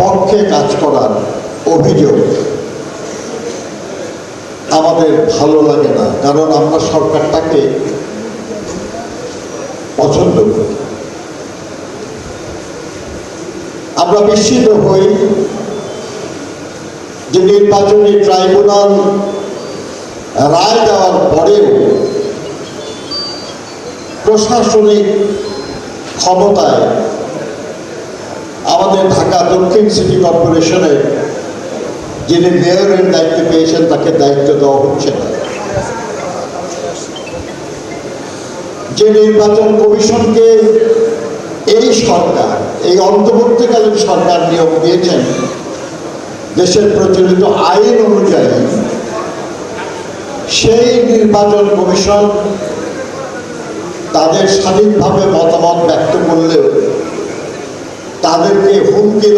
পক্ষে কাজ করার অভিযোগ আমাদের ভালো লাগে না, কারণ আমরা সরকারটাকে পছন্দ করি। আমরা বিস্মিত হই যে নির্বাচনী ট্রাইব্যুনাল রায় দেওয়ার পরেও প্রশাসনিক ক্ষমতায় ঢাকা দক্ষিণ সিটি কর্পোরেশনের যিনি মেয়রের দায়িত্ব পেয়েছেন, তাকে দায়িত্ব দেওয়া হচ্ছে না। যে নির্বাচন কমিশনকে এই সরকার, এই অন্তর্বর্তীকালীন সরকার নিয়োগ দিয়েছেন, দেশের প্রচলিত আইন অনুযায়ী, সেই নির্বাচন কমিশন তাদের স্বাধীনভাবে মতামত ব্যক্ত তাদেরকে হুমকি